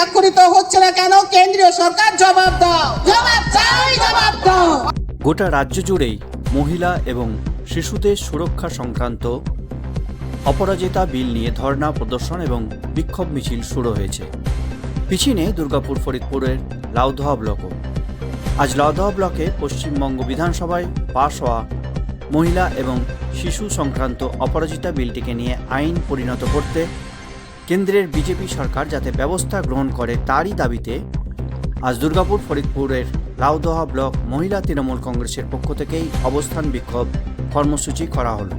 স্বাক্ষরিত হচ্ছে না কেন? কেন্দ্রীয় সরকার জবাব দাও। জবাব চাই, জবাব দাও। গোটা রাজ্য জুড়েই মহিলা এবং শিশুদের সুরক্ষা সংক্রান্ত অপরাজিতা বিল নিয়ে ধর্ণা, প্রদর্শন এবং বিক্ষোভ মিছিল শুরু হয়েছে। পিছিয়ে দুর্গাপুর, ফরিদপুরের লাউদহা ব্লকও। আজ লাউদহা ব্লকে পশ্চিমবঙ্গ বিধানসভায় পাশ হওয়া মহিলা এবং শিশু সংক্রান্ত অপরাজিতা বিলটিকে নিয়ে আইন পরিণত করতে কেন্দ্রের বিজেপি সরকার যাতে ব্যবস্থা গ্রহণ করে তারই দাবিতে আজ দুর্গাপুর ফরিদপুরের লাউদহা ব্লক মহিলা তৃণমূল কংগ্রেসের পক্ষ থেকেই অবস্থান বিক্ষোভ কর্মসূচি করা হল।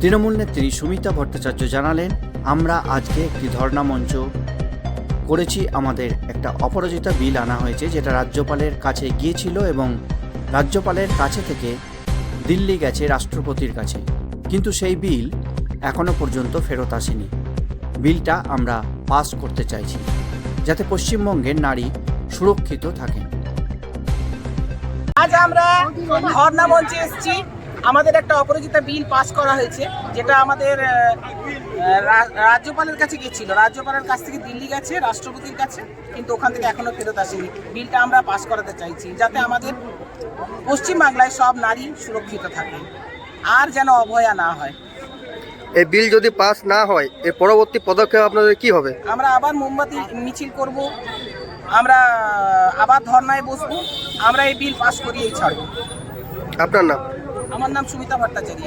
তৃণমূল নেত্রী সুমিতা ভট্টাচার্য জানালেন, আমরা আজকে একটি ধর্ণা মঞ্চ করেছি। আমাদের একটা অপরাজিতা বিল আনা হয়েছে, যেটা রাজ্যপালের কাছে গিয়েছিল এবং রাজ্যপালের কাছে থেকে দিল্লি গেছে রাষ্ট্রপতির কাছে। কিন্তু সেই বিল এখনও পর্যন্ত ফেরত আসেনি। বিলটা আমরা পাস করতে চাইছি, যাতে পশ্চিমবঙ্গের নারী সুরক্ষিত থাকেন। আজ আমরা ধর্ণা মঞ্চে এসেছি। আমাদের একটা অপরাজিতা বিল পাস করা হয়েছে, যেটা আমাদের রাজ্যপালের কাছে গেছিল রাজ্যপালের কাছ থেকে দিল্লি গেছে, রাষ্ট্রপতির কাছে, কিন্তু ওখান থেকে এখনও ফেরত আসেনি। বিলটা আমরা পাস করাতে চাইছি, যাতে আমাদের পশ্চিমবাংলায় সব নারী সুরক্ষিত থাকে আর যেন অভয়া না হয়। এই বিল যদি পাস না হয় এর পরবর্তী পদক্ষেপ আপনাদের কি হবে? আমরা আবার মোমবাতি মিছিল করব আমরা আবার ধর্নায় বসবো আমরা এই বিল পাস করিয়েই ছাড়বো। আপনার নাম? আমার নাম সুমিতা ভট্টাচার্য।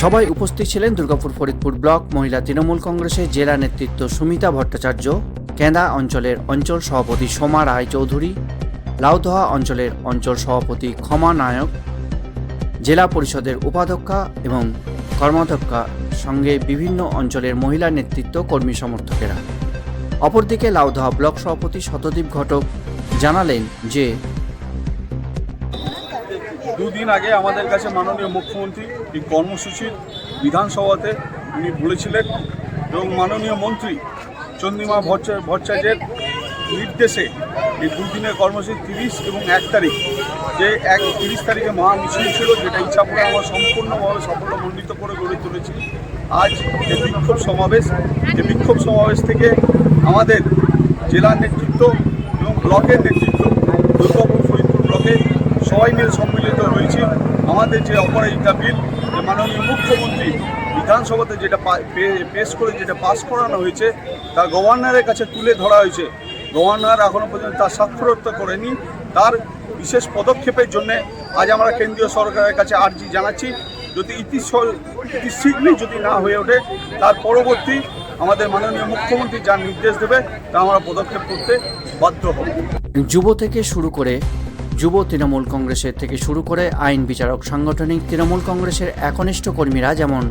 সবাই উপস্থিত ছিলেন দুর্গাপুর ফরিদপুর ব্লক মহিলা তৃণমূল কংগ্রেসের জেলা নেতৃত্ব সুমিতা ভট্টাচার্য কেন্দা অঞ্চলের অঞ্চল সভাপতি সোমা রায় চৌধুরী লাউদহা অঞ্চলের অঞ্চল সভাপতি ক্ষমা নায়ক জেলা পরিষদের উপাধ্যক্ষা এবং কর্মাধ্যক্ষা সঙ্গে বিভিন্ন অঞ্চলের মহিলা নেতৃত্ব কর্মী সমর্থকেরা। অপরদিকে লাউদহা ব্লক সভাপতি শতদীপ ঘটক জানালেন যে, দুদিন আগে আমাদের কাছে মাননীয় মুখ্যমন্ত্রী এই কর্মসূচির বিধানসভাতে উনি বলেছিলেন এবং মাননীয় মন্ত্রী চন্দ্রিমা ভট্টা- ভট্টাচার্যের নির্দেশে এই দুদিনের কর্মসূচি তিরিশ এবং এক তারিখ, যে এক তিরিশ তারিখে মহা মিছিল ছিল, যেটা ইচ্ছাপুরে আমরা সম্পূর্ণভাবে সাফল্যমণ্ডিত করে গড়ে তুলেছি। আজ এই বিক্ষোভ সমাবেশ, যে বিক্ষোভ সমাবেশ থেকে আমাদের জেলার নেতৃত্ব এবং ব্লকের নেতৃত্ব, দুর্গাপুর ফরিদপুর ব্লকে সবাই মিলে সম্মিলিত হয়েছি আমাদের যে অপরাজিতা বিল, যে মাননীয় মুখ্যমন্ত্রী বিধানসভাতে যেটা পেশ করে, যেটা পাস করানো হয়েছে, তা গভর্নরের কাছে তুলে ধরা হয়েছে। গভর্নর এখনও পর্যন্ত তার স্বাক্ষরতা করেনি। তার বিশেষ পদক্ষেপের জন্য আজ আমরা কেন্দ্রীয় সরকারের কাছে আর্জি জানাচ্ছি, যদি ইতি শীঘ্রই যদি না হয়ে ওঠে, তার পরবর্তী আমাদের মাননীয় মুখ্যমন্ত্রী যা নির্দেশ দেবে, তা আমরা পদক্ষেপ করতে বাধ্য হব। যুব থেকে শুরু করে, যুব তৃণমূল কংগ্রেসের থেকে শুরু করে আইন বিচারক, সাংগঠনিক তৃণমূল কংগ্রেসের একনিষ্ঠ কর্মীরা যেমন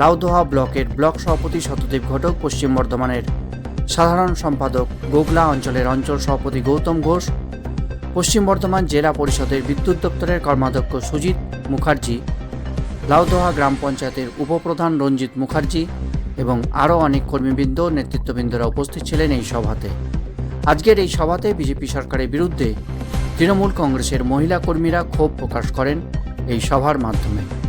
লাউদোহা ব্লকের ব্লক সভাপতি শতদীপ ঘটক, পশ্চিম বর্ধমানের সাধারণ সম্পাদক গোগলা অঞ্চলের অঞ্চল সভাপতি গৌতম ঘোষ, পশ্চিম বর্ধমান জেলা পরিষদের বিদ্যুৎ দপ্তরের কর্মাধ্যক্ষ সুজিত মুখার্জি, লাউদোহা গ্রাম পঞ্চায়েতের উপপ্রধান রঞ্জিত মুখার্জি এবং আরও অনেক কর্মীবৃন্দ নেতৃত্ববৃন্দরা উপস্থিত ছিলেন এই সভাতে। আজকের এই সভাতে বিজেপি সরকারের বিরুদ্ধে তৃণমূল কংগ্রেসের মহিলা কর্মীরা ক্ষোভ প্রকাশ করেন এই সভার মাধ্যমে।